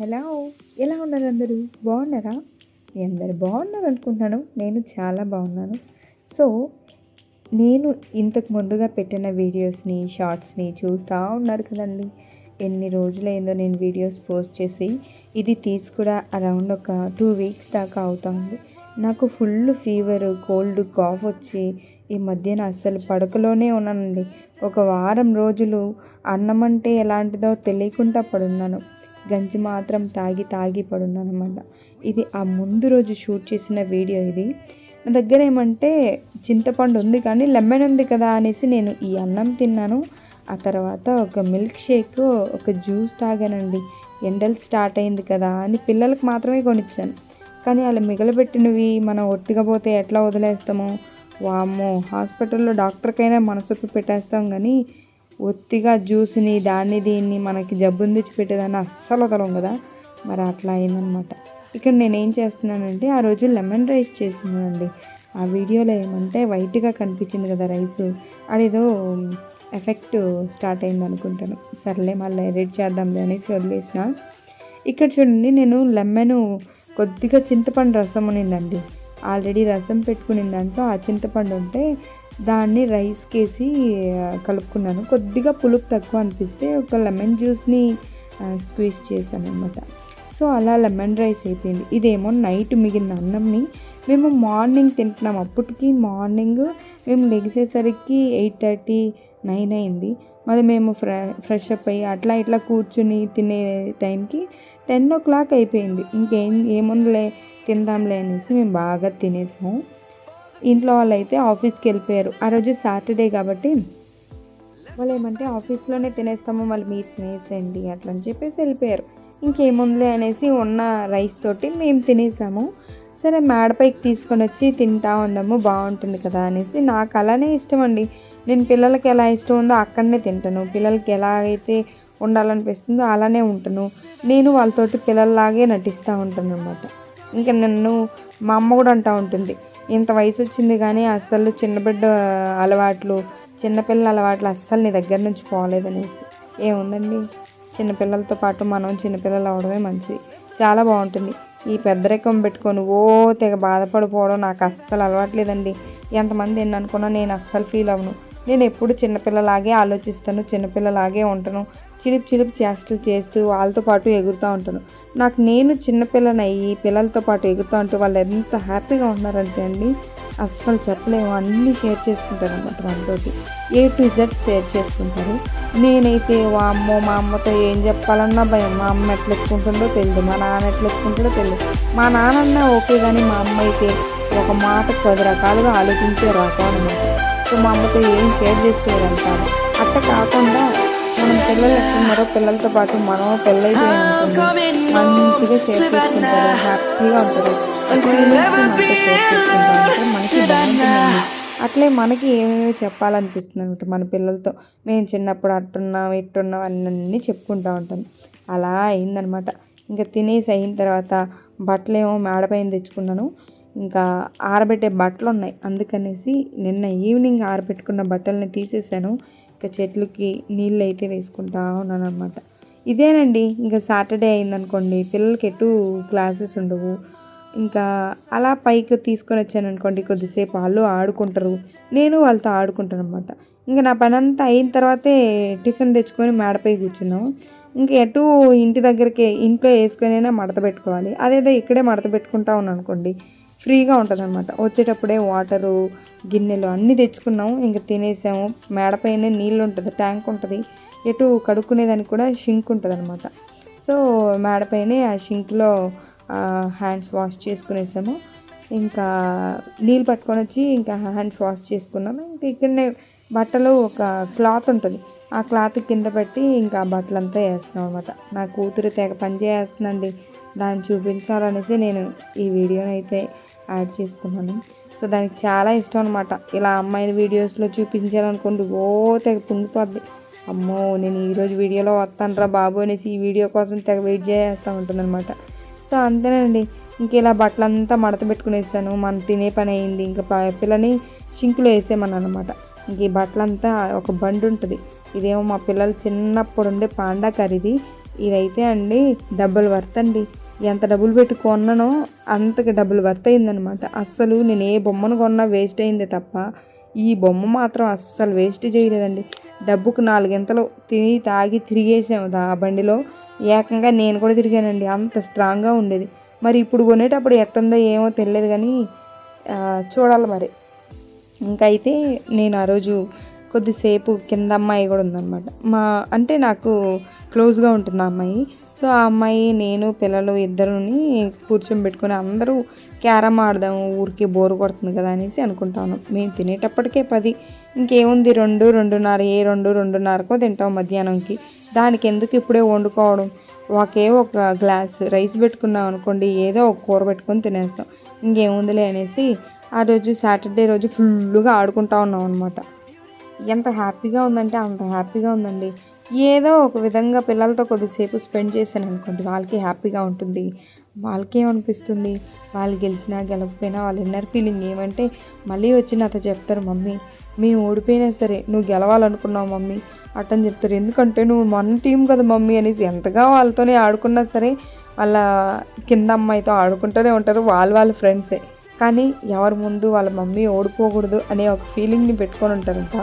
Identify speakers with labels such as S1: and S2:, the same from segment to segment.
S1: Hello ఎలా ఉన్నారు అందరూ? బాగున్నారా? మీ అందరు బాగున్నారు అనుకుంటున్నాను. నేను చాలా బాగున్నాను. సో నేను ఇంతకు ముందుగా పెట్టిన వీడియోస్ని షార్ట్స్ని చూస్తూ ఉన్నారు కదండి. ఎన్ని రోజులైందో నేను వీడియోస్ పోస్ట్ చేసి ఇది తీసి కూడా అరౌండ్ ఒక టూ వీక్స్ దాకా అవుతుంది నాకు ఫుల్ ఫీవర్ కోల్డ్ కాఫ్ వచ్చి ఈ మధ్యన అస్సలు పడకలోనే ఉన్నానండి. ఒక వారం రోజులు అన్నం అంటే ఎలాంటిదో తెలియకుండా పడున్నాను. గంజి మాత్రం తాగి తాగి పడున్నాను అనమాట ఇది ఆ ముందు రోజు షూట్ చేసిన వీడియో ఇది. నా దగ్గర ఏమంటే చింతపండు ఉంది కానీ లెమన్ ఉంది కదా అనేసి నేను ఈ అన్నం తిన్నాను. ఆ తర్వాత ఒక మిల్క్ షేక్ ఒక జ్యూస్ తాగానండి. ఎండలు స్టార్ట్ అయింది కదా అని పిల్లలకు మాత్రమే కొనిచ్చాను. కానీ అలా మిగలబెట్టినవి మనం ఒట్టిగా పోతే ఎట్లా వదిలేస్తామో? వామ్మో హాస్పిటల్లో డాక్టర్కైనా మనసొప్పి పెట్టేస్తాం కానీ ఒత్తిగా జ్యూస్ని దాన్ని దీన్ని మనకి జబ్బుని తెచ్చిపెట్టేదాన్ని అస్సలు వదలం కదా. మరి అట్లా అయిందనమాట ఇక్కడ నేను ఏం చేస్తున్నానంటే ఆ రోజు లెమన్ రైస్ చేస్తున్నానండి. ఆ వీడియోలో ఏమంటే వైట్గా కనిపించింది కదా రైస్. అదేదో ఎఫెక్ట్ స్టార్ట్ అయింది అనుకుంటాను. సర్లే మళ్ళీ ఎడిట్ చేద్దాంలే అనేసి వదిలేసిన. ఇక్కడ చూడండి నేను లెమన్ కొద్దిగా చింతపండు రసం ఉన్నిందండి ఆల్రెడీ రసం పెట్టుకుని దాంట్లో ఆ చింతపండు ఉంటే దాన్ని రైస్ కేసి కలుపుకున్నాను. కొద్దిగా పులుపు తక్కువ అనిపిస్తే ఒక లెమన్ జ్యూస్ని స్క్వీజ్ చేశాను అనమాట సో అలా లెమన్ రైస్ అయిపోయింది. ఇదేమో నైట్ మిగిలిన అన్నంని మేము మార్నింగ్ తింటున్నాం. అప్పటికి మార్నింగ్ మేము లెగిసేసరికి ఎయిట్ థర్టీ నైన్ అయింది. మళ్ళీ మేము ఫ్రె ఫ్రెష్ అప్ అయ్యి అట్లా ఇట్లా కూర్చుని తినే టైంకి టెన్ ఓ క్లాక్ అయిపోయింది. ఇంకేం ఏముందిలే తిందాంలే అనేసి మేము బాగా తినేసాము. ఇంట్లో వాళ్ళు అయితే ఆఫీస్కి వెళ్ళిపోయారు. ఆ రోజు సాటర్డే కాబట్టి వాళ్ళు ఏమంటే ఆఫీస్లోనే తినేస్తాము మళ్ళీ మీరు తినేసేయండి అట్లా అని చెప్పేసి వెళ్ళిపోయారు. ఇంకేముందిలే అనేసి ఉన్న రైస్ తోటి మేము తినేసాము. సరే మేడపైకి తీసుకొని వచ్చి తింటా ఉందాము బాగుంటుంది కదా అనేసి. నాకు అలానే ఇష్టం అండి. నేను పిల్లలకి ఎలా ఇష్టం ఉందో అక్కడనే తింటాను. పిల్లలకి ఎలా అయితే ఉండాలనిపిస్తుందో అలానే ఉంటాను. నేను వాళ్ళతోటి పిల్లల్లాగే నటిస్తూ ఉంటాను అనమాట ఇంకా నన్ను మా అమ్మ కూడా అంటూ ఉంటుంది. ఇంత వయసు వచ్చింది కానీ అస్సలు చిన్నబిడ్డ అలవాట్లు చిన్నపిల్లల అలవాట్లు అస్సలు నీ దగ్గర నుంచి పోలేదనేసి. ఏముందండి? చిన్నపిల్లలతో పాటు మనం చిన్నపిల్లలు అవడమే మంచిది. చాలా బాగుంటుంది. ఈ పెద్దరికం పెట్టుకొని ఓ తెగ బాధపడిపోవడం నాకు అస్సలు అలవాట్లేదండి ఎంతమంది ఎన్ని అనుకున్నా నేను అస్సలు ఫీల్ అవ్వను. నేను ఎప్పుడు చిన్నపిల్లలాగే ఆలోచిస్తాను చిన్నపిల్లలాగే ఉంటాను. చిలిప్ చిలిప్ చేష్టలు చేస్తూ వాళ్ళతో పాటు ఎగురుతూ ఉంటాను. నాకు నేను చిన్నపిల్లని అయ్యి పిల్లలతో పాటు ఎగురుతూ ఉంటే వాళ్ళు ఎంత హ్యాపీగా ఉన్నారంటే అండి అస్సలు చెప్పలేము. అన్నీ షేర్ చేసుకుంటారు అనమాట వాళ్ళతోటి. ఏ టు జెడ్ షేర్ చేసుకుంటారు. నేనైతే మా అమ్మ మా అమ్మతో ఏం చెప్పాలన్నా భయం. మా అమ్మ ఎట్లా ఎక్కుంటుందో తెలియదు మా నాన్న ఎట్లా ఎక్కుంటుందో తెలియదు మా నాన్న ఓకే కానీ మా అమ్మ అయితే ఒక మాట పది రకాలుగా ఆలోచించే రకం అనమాట సో మా అమ్మతో ఏం షేర్ చేసుకోవాలంటారు అట్ట కాకుండా మన పిల్లలు మరో పిల్లలతో పాటు మనం పెళ్ళైతే మంచిగా షేర్ చేసుకుంటారు హ్యాపీగా ఉంటుంది మనకి బాగుంటుందండి అట్లే మనకి ఏమేమి చెప్పాలనిపిస్తుంది అనమాట మన పిల్లలతో. మేము చిన్నప్పుడు అట్టున్నాం ఇట్టున్నాం అన్నీ చెప్పుకుంటూ ఉంటాం. అలా అయిందనమాట ఇంకా తినేసి అయిన తర్వాత బట్టలేమో మేడపైన తెచ్చుకున్నాను. ఇంకా ఆరబెట్టే బట్టలు ఉన్నాయి అందుకనేసి నిన్న ఈవినింగ్ ఆరబెట్టుకున్న బట్టల్ని తీసేసాను. ఇంకా చెట్లకి నీళ్ళు అయితే వేసుకుంటా ఉన్నాను అనమాట ఇదేనండి ఇంకా సాటర్డే అయిందనుకోండి పిల్లలకి ఎటు క్లాసెస్ ఉండవు. ఇంకా అలా పైకి తీసుకొని వచ్చాను అనుకోండి కొద్దిసేపు వాళ్ళు ఆడుకుంటారు నేను వాళ్ళతో ఆడుకుంటాను అనమాట ఇంకా నా పని అంతా అయిన తర్వాతే టిఫిన్ తెచ్చుకొని మేడపై కూర్చున్నాము ఇంకా ఎటు ఇంటి దగ్గరికి ఇంట్లో వేసుకొనైనా మడత పెట్టుకోవాలి. అదేదో ఇక్కడే మడత పెట్టుకుంటా ఉన్నాను అనుకోండి ఫ్రీగా ఉంటుంది అనమాట వచ్చేటప్పుడే వాటరు గిన్నెలు అన్నీ తెచ్చుకున్నాము. ఇంకా తినేసాము. మేడపైన నీళ్ళు ఉంటుంది ట్యాంక్ ఉంటుంది ఎటు కడుక్కునేదానికి కూడా షింక్ ఉంటుంది అనమాట సో మేడపైనే ఆ షింక్లో హ్యాండ్స్ వాష్ చేసుకునేసాము. ఇంకా నీళ్ళు పట్టుకొని వచ్చి ఇంకా హ్యాండ్స్ వాష్ చేసుకున్నాము ఇంకా ఇక్కడనే బట్టలు ఒక క్లాత్ ఉంటుంది. ఆ క్లాత్ కింద పెట్టి ఇంకా బట్టలంతా వేస్తాం అనమాట నా కూతురు తెగ పని చేస్తుందండి దాన్ని చూపించాలనేసి నేను ఈ వీడియోని అయితే యాడ్ చేసుకున్నాను. సో దానికి చాలా ఇష్టం అనమాట ఇలా అమ్మాయిల వీడియోస్లో చూపించాలనుకోండి ఓ తెగ పొంగిపోద్ది అమ్మో నేను ఈరోజు వీడియోలో వస్తానరా బాబు అనేసి ఈ వీడియో కోసం తెగ వెయిట్ చేస్తూ ఉంటుందన్నమాట. సో అంతేనండి. ఇంక ఇలా బట్టలంతా మడత పెట్టుకునేసాను. మనం తినే పని అయింది. ఇంకా పిల్లని షింకులో వేసేమన్నాను అనమాట ఇంక ఈ బట్టలంతా ఒక బండి ఉంటుంది. ఇదేమో మా పిల్లలు చిన్నప్పుడు ఉండే పాండా కర్రీది ఇదైతే అండి డబ్బులు వర్త్ అండి. ఎంత డబ్బులు పెట్టి కొన్నానో అంతకి డబ్బులు వర్త్ అయిందనమాట అస్సలు నేను ఏ బొమ్మను కొన్నా వేస్ట్ అయిందే తప్ప ఈ బొమ్మ మాత్రం అస్సలు వేస్ట్ చేయలేదండి. డబ్బుకు నాలుగింతలు తిని తాగి తిరిగేసాము దా- ఆ బండిలో. ఏకంగా నేను కూడా తిరిగానండి. అంత స్ట్రాంగ్గా ఉండేది. మరి ఇప్పుడు కొనేటప్పుడు ఎట్టుందో ఏమో తెలియదు కానీ చూడాలి మరి. ఇంకా అయితే నేను ఆ రోజు కొద్దిసేపు కింద అమ్మాయి కూడా ఉందన్నమాట. మా అంటే నాకు క్లోజ్గా ఉంటుంది ఆ అమ్మాయి. సో ఆ అమ్మాయి నేను పిల్లలు ఇద్దరుని కూర్చొని పెట్టుకుని అందరూ క్యారమ్ ఆడదాము ఊరికి బోరు కొడుతుంది కదా అనేసి అనుకుంటాను. మేము తినేటప్పటికే పది. ఇంకేముంది రెండు రెండున్నర ఏ రెండు రెండున్నరకో తింటాం మధ్యాహ్నంకి. దానికి ఎందుకు ఇప్పుడే వండుకోవడం? ఒకే ఒక గ్లాస్ రైస్ పెట్టుకున్నాం అనుకోండి ఏదో ఒక కూర పెట్టుకొని తినేస్తాం. ఇంకేముందిలే అనేసి ఆ రోజు సాటర్డే రోజు ఫుల్గా ఆడుకుంటా ఉన్నాం అనమాట ఎంత హ్యాపీగా ఉందంటే అంత హ్యాపీగా ఉందండి. ఏదో ఒక విధంగా పిల్లలతో కొద్దిసేపు స్పెండ్ చేశాను అనుకోండి. వాళ్ళకి హ్యాపీగా ఉంటుంది. వాళ్ళకి అనిపిస్తుంది వాళ్ళు గెలిచినా గెలవకపోయినా వాళ్ళ ఇన్నర్ ఫీలింగ్ ఏమంటే మళ్ళీ వచ్చి నాతో చెప్తారు మమ్మీ మేము ఓడిపోయినా సరే నువ్వు గెలవాలనుకున్నావు మమ్మీ. అట్టని చెప్తారు. ఎందుకంటే నువ్వు మన టీం కదా మమ్మీ అనేసి ఎంతగా వాళ్ళతోనే ఆడుకున్నా సరే వాళ్ళ కింద అమ్మాయితో ఆడుకుంటూనే ఉంటారు. వాళ్ళు వాళ్ళ ఫ్రెండ్సే కానీ ఎవరి ముందు వాళ్ళ మమ్మీ ఓడిపోకూడదు అనే ఒక ఫీలింగ్ని పెట్టుకొని ఉంటారంట.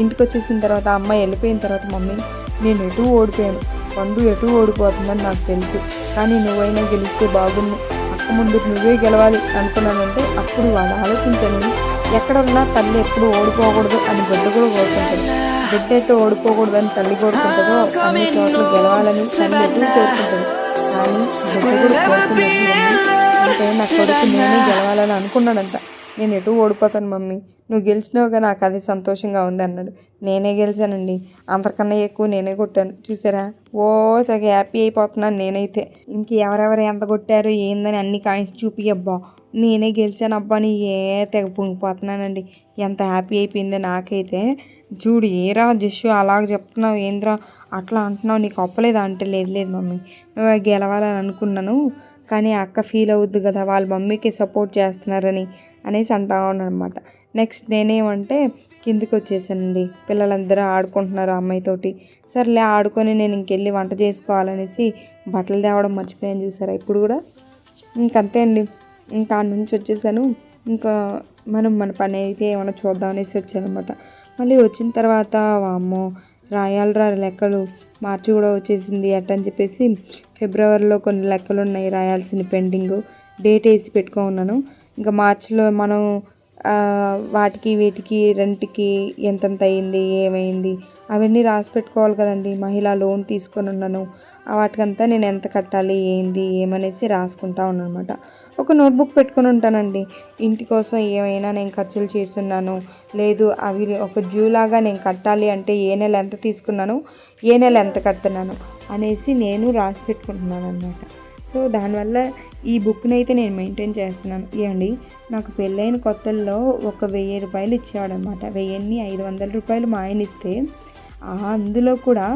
S1: ఇంటికి వచ్చేసిన తర్వాత అమ్మాయి వెళ్ళిపోయిన తర్వాత మమ్మీ నేను ఎటు ఓడిపోయాను. పండు ఎటు ఓడిపోతుందని నాకు తెలుసు. కానీ నువ్వైనా గెలిస్తే బాగుండు. అక్క ముందు నువ్వే గెలవాలి అనుకున్నానంటే అప్పుడు వాళ్ళు ఆలోచించండి ఎక్కడ ఉన్నా తల్లి ఎప్పుడు ఓడిపోకూడదు అని బిడ్డ కూడా కోరుకుంటుంది బిడ్డ ఎటు ఓడిపోకూడదు అని తల్లి కోరుకుంటుందో అన్ని చోట్ల గెలవాలని తల్లి ఎటు కోరుకుంటుంది. కానీ బిడ్డ కూడా కోరుకుంటుంది. అంటే నా కొడుకు నేనే గెలవాలని అనుకున్నాడంట. నేను ఎటు ఓడిపోతాను మమ్మీ. నువ్వు గెలిచినావుగా నాకు అది సంతోషంగా ఉంది అన్నాడు. నేనే గెలిచానండి. అందరికన్నా ఎక్కువ నేనే కొట్టాను. చూసారా? ఓ తెగ హ్యాపీ అయిపోతున్నాను నేనైతే. ఇంక ఎవరెవరు ఎంత కొట్టారు ఏందని అన్ని కాయిన్స్ చూపి అబ్బా. నేనే గెలిచాను అబ్బా అని ఏ తెగ పొంగిపోతున్నానండి. ఎంత హ్యాపీ అయిపోయింది నాకైతే. చూడు ఏరా జస్సు అలాగ చెప్తున్నావు ఏంద్రా? అట్లా అంటున్నావు నీకు అప్పలేదా అంటే లేదు లేదు మమ్మీ. నువ్వు గెలవాలని అనుకున్నాను కానీ అక్క ఫీల్ అవుద్ది కదా వాళ్ళ మమ్మీకి సపోర్ట్ చేస్తున్నారని. అనేసి అంటా ఉన్నానమాట నెక్స్ట్ నేనేమంటే కిందికి వచ్చేసానండి పిల్లలందరూ ఆడుకుంటున్నారు అమ్మాయితోటి సర్లే ఆడుకొని నేను ఇంకెళ్ళి వంట చేసుకోవాలనేసి బట్టలు తేవడం మర్చిపోయాను చూసారా ఇప్పుడు కూడా? ఇంకంతే అండి. ఇంకా నుంచి వచ్చేసాను. ఇంకా మనం మన పని అయితే ఏమైనా చూద్దాం అనేసి వచ్చానమాట మళ్ళీ వచ్చిన తర్వాత వామ్మో రాయాలరా లెక్కలు. మార్చి కూడా వచ్చేసింది అట్టని చెప్పేసి ఫిబ్రవరిలో కొన్ని లెక్కలు ఉన్నాయి రాయాల్సిన పెండింగ్. డేట్ వేసి పెట్టుకో ఉన్నాను ఇంకా మార్చిలో మనం వాటికి వీటికి రెంట్కి ఎంతెంత అయింది ఏమైంది అవన్నీ రాసి పెట్టుకోవాలి కదండి. మహిళా లోన్ తీసుకొని ఉన్నాను. వాటికంతా నేను ఎంత కట్టాలి ఏంది ఏమనేసి రాసుకుంటా ఉన్నాను అనమాట ఒక నోట్బుక్ పెట్టుకొని ఉంటానండి. ఇంటి కోసం ఏమైనా నేను ఖర్చులు చేస్తున్నాను. లేదు అవి ఒక డ్యూ లాగా నేను కట్టాలి అంటే ఏ నెల ఎంత తీసుకున్నాను ఏ నెల ఎంత కడుతున్నాను అనేసి నేను రాసి పెట్టుకుంటున్నాను అనమాట సో దానివల్ల ఈ బుక్ని అయితే నేను మెయింటైన్ చేస్తున్నాను. ఏమండి నాకు పెళ్ళైన కొత్తల్లో ఒక వెయ్యి రూపాయలు ఇచ్చేవాడనమాట వెయ్యిన్ని ఐదు వందల రూపాయలు మా ఆయన ఇస్తే అందులో కూడా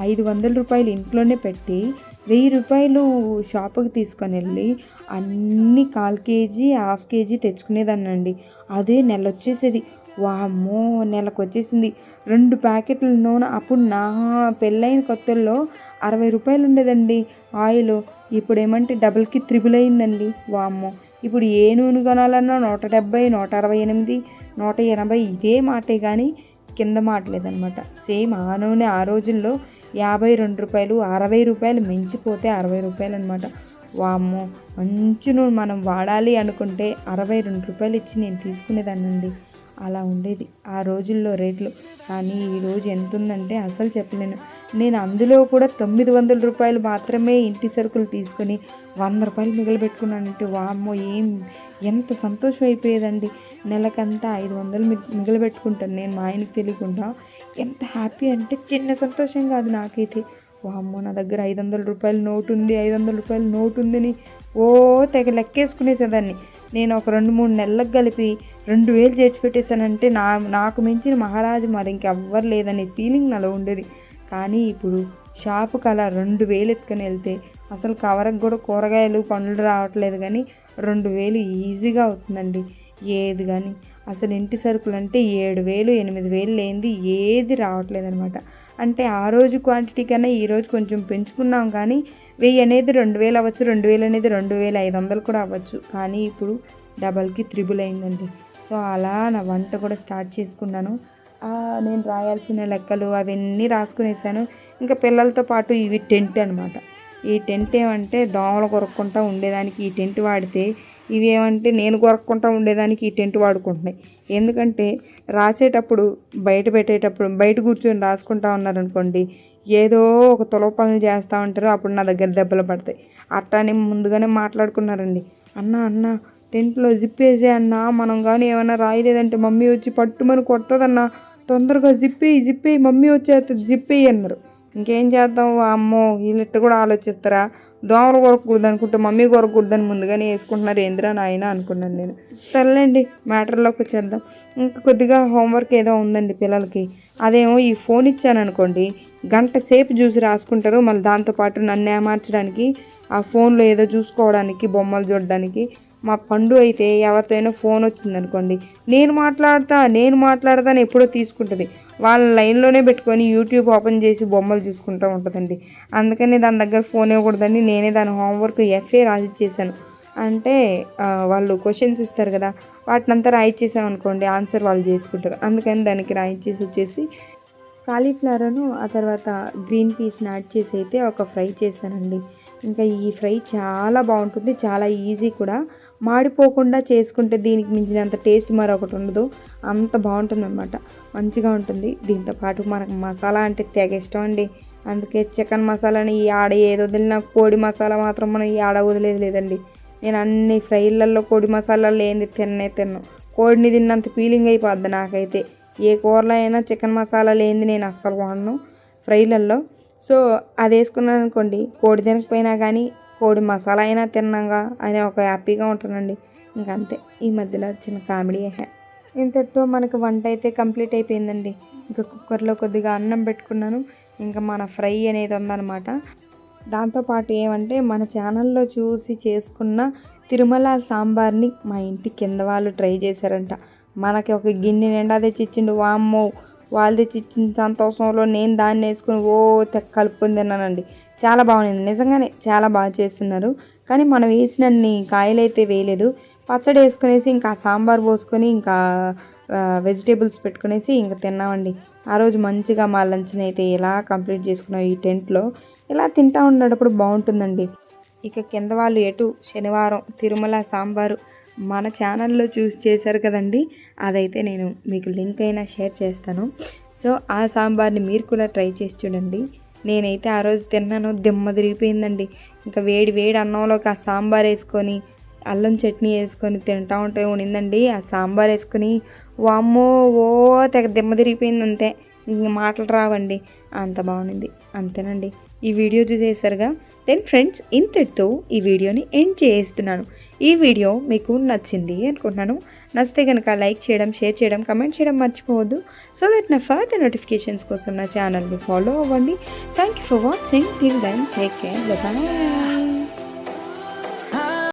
S1: ఐదు వందల రూపాయలు ఇంట్లోనే పెట్టి వెయ్యి రూపాయలు షాపుకి తీసుకొని వెళ్ళి అన్ని కాల్ కేజీ హాఫ్ కేజీ తెచ్చుకునేదాన్నండి. అదే నెల వచ్చేసేది వామ్మో నెలకు వచ్చేసింది రెండు ప్యాకెట్ల నూనె. అప్పుడు నా పెళ్ళైన కొత్తల్లో అరవై రూపాయలు ఉండేదండి. ఆయిల్ ఇప్పుడు ఏమంటే డబుల్కి త్రిబుల్ అయిందండి వామ్మో. ఇప్పుడు ఏ నూనె కొనాలన్నా నూట డెబ్బై నూట అరవై ఎనిమిది నూట ఎనభై ఇదే మాటే కానీ కింద మాటలేదనమాట సేమ్ ఆ నూనె ఆ రోజుల్లో యాభై రెండు రూపాయలు అరవై రూపాయలు మించిపోతే అరవై రూపాయలు అనమాట వామ్మో. మంచి నూనె మనం వాడాలి అనుకుంటే అరవై రెండు రూపాయలు ఇచ్చి నేను తీసుకునేదానండి అలా ఉండేది ఆ రోజుల్లో రేట్లు. కానీ ఈరోజు ఎంత ఉందంటే అసలు చెప్పలేను. నేను అందులో కూడా తొమ్మిది వందల రూపాయలు మాత్రమే ఇంటి సరుకులు తీసుకొని వంద రూపాయలు మిగిలిపెట్టుకున్నానంటే వామ్మో ఏం ఎంత సంతోషం అయిపోయేదండి. నెలకంతా ఐదు వందలు మిగిలిపెట్టుకుంటాను నేను మా ఆయనకి తెలియకుండా. ఎంత హ్యాపీ అంటే చిన్న సంతోషం కాదు నాకైతే. వామ్మో నా దగ్గర ఐదు వందల రూపాయలు నోటు ఉంది ఐదు వందల రూపాయలు నోటు ఉందని ఓ తెగ లెక్కేసుకునేసేదాన్ని. నేను ఒక రెండు మూడు నెలలకు కలిపి రెండు వేలు చేర్చి పెట్టేశానంటే నా నాకు మించిన మహారాజు మరి ఇంకెవ్వరు లేదనే ఫీలింగ్ నాలో ఉండేది. కానీ ఇప్పుడు షాపుకి అలా రెండు వేలు ఎత్తుకొని వెళ్తే అసలు కవరకు కూడా కూరగాయలు పండ్లు రావట్లేదు కానీ రెండు వేలు ఈజీగా అవుతుందండి. ఏది కానీ. అసలు ఇంటి సరుకులు అంటే ఏడు వేలు ఎనిమిది వేలు లేనిది ఏది రావట్లేదు అనమాట అంటే ఆ రోజు క్వాంటిటీ కన్నా ఈరోజు కొంచెం పెంచుకున్నాం కానీ వెయ్యి అనేది రెండు వేలు అవ్వచ్చు రెండు వేలు అనేది రెండు వేల ఐదు వందలు కూడా అవ్వచ్చు. కానీ ఇప్పుడు డబల్కి త్రిబుల్ అయిందండి. సో అలా నా వంట కూడా స్టార్ట్ చేసుకున్నాను. నేను రాయాల్సిన లెక్కలు అవన్నీ రాసుకునేసాను. ఇంకా పిల్లలతో పాటు ఇవి టెంట్ అనమాట ఈ టెంట్ ఏమంటే దోమలు కొరక్కుంటా ఉండేదానికి ఈ టెంట్ వాడితే ఇవి ఏమంటే నేను కొరక్కుంటా ఉండేదానికి ఈ టెంట్ వాడుకుంటున్నాయి. ఎందుకంటే రాసేటప్పుడు బయట పెట్టేటప్పుడు బయట కూర్చొని రాసుకుంటా ఉన్నారనుకోండి ఏదో ఒక తొలవ పనులు చేస్తూ ఉంటారు అప్పుడు నా దగ్గర దెబ్బలు పడతాయి. అట్టానే ముందుగానే మాట్లాడుకున్నారండి. అన్న అన్న టెంట్లో జిప్ వేసే అన్న మనం కానీ ఏమైనా రాయలేదంటే మమ్మీ వచ్చి పట్టుమని కొడుతుందన్నా తొందరగా జిప్పి జిప్పి మమ్మీ వచ్చేస్తుంది జిప్పి అన్నారు. ఇంకేం చేద్దాం? అమ్మో వీళ్ళిట్టు కూడా ఆలోచిస్తారా? దోమలు కొరకూడదు అనుకుంటే మమ్మీ కొరకూడదని ముందుగానే వేసుకుంటున్నారు ఏందిరా నాయన అనుకున్నాను నేను. సర్లేండి మ్యాటర్లోకి వచ్చేద్దాం. ఇంకా కొద్దిగా హోంవర్క్ ఏదో ఉందండి పిల్లలకి. అదేమో ఈ ఫోన్ ఇచ్చాను అనుకోండి గంట సేపు చూసి రాసుకుంటారు. మళ్ళీ దాంతోపాటు నన్ను ఏమార్చడానికి ఆ ఫోన్లో ఏదో చూసుకోవడానికి బొమ్మలు చూడడానికి మా పండు అయితే ఎవరితోనో ఫోన్ వచ్చింది అనుకోండి నేను మాట్లాడతా నేను మాట్లాడతా అని ఎప్పుడో తీసుకుంటుంది. వాళ్ళ లైన్లోనే పెట్టుకొని యూట్యూబ్ ఓపెన్ చేసి బొమ్మలు చూసుకుంటూ ఉంటుందండి. అందుకని దాని దగ్గర ఫోన్ ఇవ్వకూడదని నేనే దాని హోంవర్క్ ఎఫ్ఏ రాసిచ్చేసాను అంటే వాళ్ళు క్వశ్చన్స్ ఇస్తారు కదా వాటినంతా రాయిచ్చేసాం అనుకోండి ఆన్సర్ వాళ్ళు చేసుకుంటారు. అందుకని దానికి రాయిచ్చేసి వచ్చేసి కాలీఫ్లవర్ను ఆ తర్వాత గ్రీన్ పీస్ని యాడ్ చేసి అయితే ఒక ఫ్రై చేశానండి. ఇంకా ఈ ఫ్రై చాలా బాగుంటుంది చాలా ఈజీ కూడా. మాడిపోకుండా చేసుకుంటే దీనికి మించినంత టేస్ట్ మరొకటి ఉండదు. అంత బాగుంటుంది అనమాట మంచిగా ఉంటుంది. దీంతో పాటు మనకు మసాలా అంటే తెగ ఇష్టం అండి. అందుకే చికెన్ మసాలాని ఈ ఆడ ఏది వదిలినా కోడి మసాలా మాత్రం మనం ఈ ఆడ వదిలేదు లేదండి. నేను అన్ని ఫ్రైలలో కోడి మసాలాలు ఏంది తిన్నే తిన్ను. కోడిని తిన్నంత ఫీలింగ్ అయిపోద్ది నాకైతే. ఏ కూరలో అయినా చికెన్ మసాలా లేనిది నేను అస్సలు వాడను. ఫ్రైలలో సో అది వేసుకున్నాను అనుకోండి. కోడి తినకపోయినా కానీ కోడి మసాలా అయినా తిన్నాగా అని ఒక హ్యాపీగా ఉంటానండి ఇంకంతే అంతే. ఈ మధ్యలో చిన్న కామెడీ ఇంతటితో మనకు వంట అయితే కంప్లీట్ అయిపోయిందండి. ఇంకా కుక్కర్లో కొద్దిగా అన్నం పెట్టుకున్నాను. ఇంకా మన ఫ్రై అనేది ఉందన్నమాట. దాంతోపాటు ఏమంటే మన ఛానల్లో చూసి చేసుకున్న తిరుమల సాంబార్ని మా ఇంటి కింద వాళ్ళు ట్రై చేశారంట. మనకి ఒక గిన్నె నిండా తెచ్చిచ్చిండు. వామ్మో వాళ్ళు తెచ్చిచ్చిన సంతోషంలో నేను దాన్ని వేసుకుని ఓ కలుపుకొని తిన్నానండి. చాలా బాగుంది. నిజంగానే చాలా బాగా చేస్తున్నారు. కానీ మనం వేసినన్ని కాయలు అయితే వేయలేదు. పచ్చడి వేసుకునేసి ఇంకా సాంబార్ పోసుకొని ఇంకా వెజిటేబుల్స్ పెట్టుకునేసి ఇంకా తిన్నామండి. ఆ రోజు మంచిగా మా లంచ్ని అయితే ఇలా కంప్లీట్ చేసుకున్నాం ఈ టెంట్లో ఇలా తింటా ఉండేటప్పుడు బాగుంటుందండి. ఇక కింద వాళ్ళు ఎటు శనివారం తిరుమల సాంబారు మన ఛానల్లో చూసి చేశారు కదండి. అదైతే నేను మీకు లింక్ అయినా షేర్ చేస్తాను. సో ఆ సాంబార్ని మీరు కూడా ట్రై చేసి చూడండి. నేనైతే ఆ రోజు తిన్నాను దిమ్మ తిరిగిపోయిందండి. ఇంకా వేడి వేడి అన్నంలోకి ఆ సాంబార్ వేసుకొని అల్లం చట్నీ వేసుకొని తింటా ఉంటే ఉండిందండి ఆ సాంబార్ వేసుకొని వామ్మో ఓ తెగ దిమ్మ తిరిగిపోయింది అంతే. ఇంక మాటలు రావండి. అంత బాగుంది. అంతేనండి. ఈ వీడియో చూసేసారుగా దెన్ ఫ్రెండ్స్ ఇంతటితో ఈ వీడియోని ఎండ్ చేస్తున్నాను. ఈ వీడియో మీకు నచ్చింది అనుకుంటున్నాను. నచ్చితే కనుక లైక్ చేయడం షేర్ చేయడం కమెంట్ చేయడం మర్చిపోవద్దు. సో దట్ నా ఫర్దర్ నోటిఫికేషన్స్ కోసం నా ఛానల్ని ఫాలో అవ్వండి. Thank you for watching till then take care bye